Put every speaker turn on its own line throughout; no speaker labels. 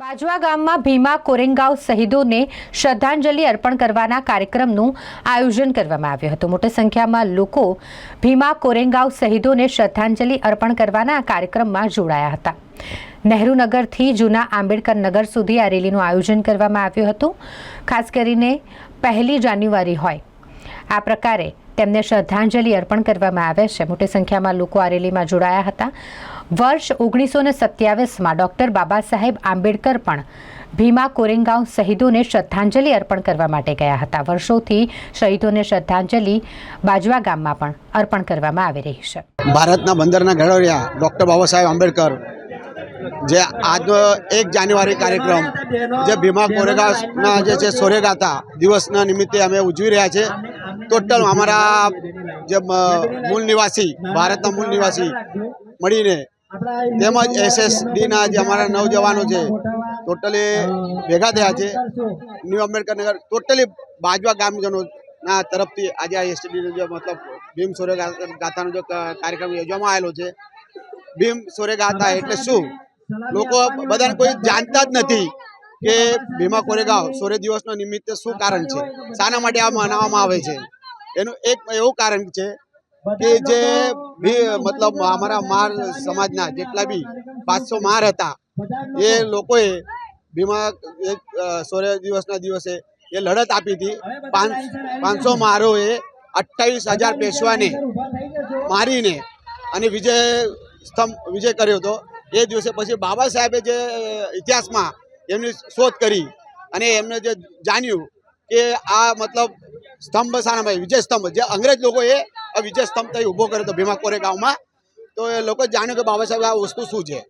બાજવા ગામમાં ભીમા કોરેંગાવ શહીદોને શ્રદ્ધાંજલિ અર્પણ કરવાના કાર્યક્રમનું આયોજન કરવામાં આવ્યું હતું. મોટી સંખ્યામાં લોકો ભીમા કોરેંગાવ શહીદોને શ્રદ્ધાંજલિ અર્પણ કરવાના કાર્યક્રમમાં જોડાયા હતા. નહેરુનગરથી જૂના આંબેડકર નગર સુધી આ રેલીનું આયોજન કરવામાં આવ્યું હતું. ખાસ કરીને પહેલી જાન્યુઆરી હોય. આ પ્રકારે તેમને શ્રદ્ધાંજલિ અર્પણ કરવામાં આવે છે. મોટી સંખ્યામાં લોકો આ રેલીમાં જોડાયા હતા. વર્ષ ઓગણીસો ને સત્યાવીસમાં ડૉક્ટર બાબા સાહેબ આંબેડકર પણ ભીમા કોરેંગાંવ શહીદોને શ્રદ્ધાંજલિ અર્પણ કરવા માટે ગયા હતા. વર્ષોથી શહીદોને શ્રદ્ધાંજલિ બાજવા ગામમાં પણ અર્પણ કરવામાં આવી રહી છે.
ભારતના બંદરના ઘડવૈયા ડૉક્ટર બાબા સાહેબ આંબેડકર, જે આજનો એક જાન્યુઆરી કાર્યક્રમ, જે ભીમા કોરેગાંવના જે છે સોરેગાતા દિવસના નિમિત્તે અમે ઉજવી રહ્યા છે. ટોટલ અમારા જે મૂળ નિવાસી, ભારતના મૂળ નિવાસી મળીને તેમજ એસએસડીના જે અમારા નવજવાનો છે ટોટલી ભેગા થયા છે. ન્યૂ આંબેડકર નગર ટોટલી બાજવા ગામજનોના તરફથી આજે આ એસટીડીનો જે મતલબ ભીમ સૂર્ય ગાથાનો જે કાર્યક્રમ યોજવામાં આવેલો છે. ભીમ સૂર્ય ગાથા એટલે શું? લોકો બધાને કોઈ જાણતા જ નથી કે ભીમા કોરેગાંવ સોરે દિવસના નિમિત્તે શું કારણ છે? શાના માટે આ મનાવવામાં આવે છે? એનું એક એવું કારણ છે કે જે મતલબ અમારા માર સમાજના જેટલા બી પાંચસો માર હતા એ લોકોએ ભીમા એક, અ, દિવસના દિવસે એ લડત આપી હતી. પાંચ પાંચસો મારોએ અઠ્ઠાવીસ હજાર પેશવાને મારીને અને વિજય સ્તંભ વિજય કર્યો હતો. એ દિવસે પછી બાબા સાહેબે જે ઇતિહાસમાં એમની શોધ કરી અને એમને જે જાણ્યું કે આ મતલબ સ્તંભ શાના વિજય સ્તંભ. જે અંગ્રેજ લોકોએ આ વિજય સ્તંભ તઈ ઊભો કર્યો હતો ભીમા કોરેગાંવમાં તો એ લોકો જાણ્યું કે બાબા સાહેબ આ વસ્તુ શું છે.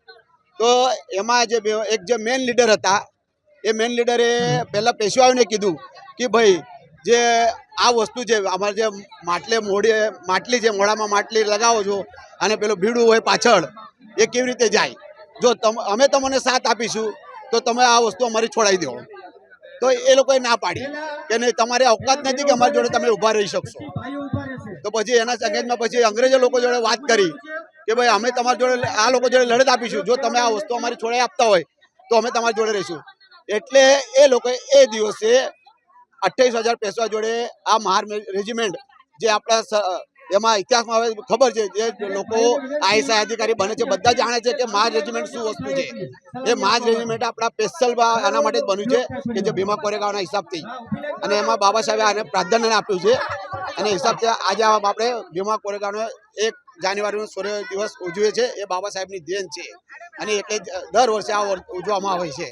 તો એમાં જે એક જે મેન લીડર હતા, એ મેન લીડરે પહેલાં પેશવાઓને કીધું કે ભાઈ, જે આ વસ્તુ છે અમારે જે માટલે મોડે માટલી છે મોડામાં માટલી લગાવો છો અને પેલું ભીડું હોય પાછળ, એ કેવી રીતે જાય? જો તમ, અમે તમને સાથ આપીશું, તો તમે આ વસ્તુ અમારી છોડાવી દો. તો એ લોકોએ ના પાડી કે નહીં, તમારે અવકાત નથી કે અમારી જોડે તમે ઊભા રહી શકશો. તો પછી એના સંગેતમાં પછી અંગ્રેજો લોકો જોડે વાત કરી કે ભાઈ, અમે તમારી જોડે આ લોકો જોડે લડત આપીશું. જો તમે આ વસ્તુ અમારી છોડાઈ આપતા હોય, તો અમે તમારી જોડે રહીશું. એટલે એ લોકોએ એ દિવસે અઠ્યાવીસ હજાર પેશવા જોડે આ મહાર રેજિમેન્ટ જે આપણા એમાં ઇતિહાસમાં હવે ખબર છે જે લોકો આઈએસઆઈ અધિકારી બને છે, બધા જાણે છે કે મહાર રેજિમેન્ટ શું વસ્તુ છે. એ મહાર રેજિમેન્ટ આપણા સ્પેશિયલ આના માટે જ બન્યું છે કે જે ભીમા કોરેગાંવના હિસાબથી. અને એમાં બાબા સાહેબે આને પ્રાધાન્ય આપ્યું છે. અને હિસાબથી આજે આપણે ભીમા કોરેગાંવનો એક જાન્યુઆરીનો સૂર્ય દિવસ ઉજવે છે, એ બાબા સાહેબની દેન છે. અને એટલે દર વર્ષે આ ઉજવવામાં આવે છે.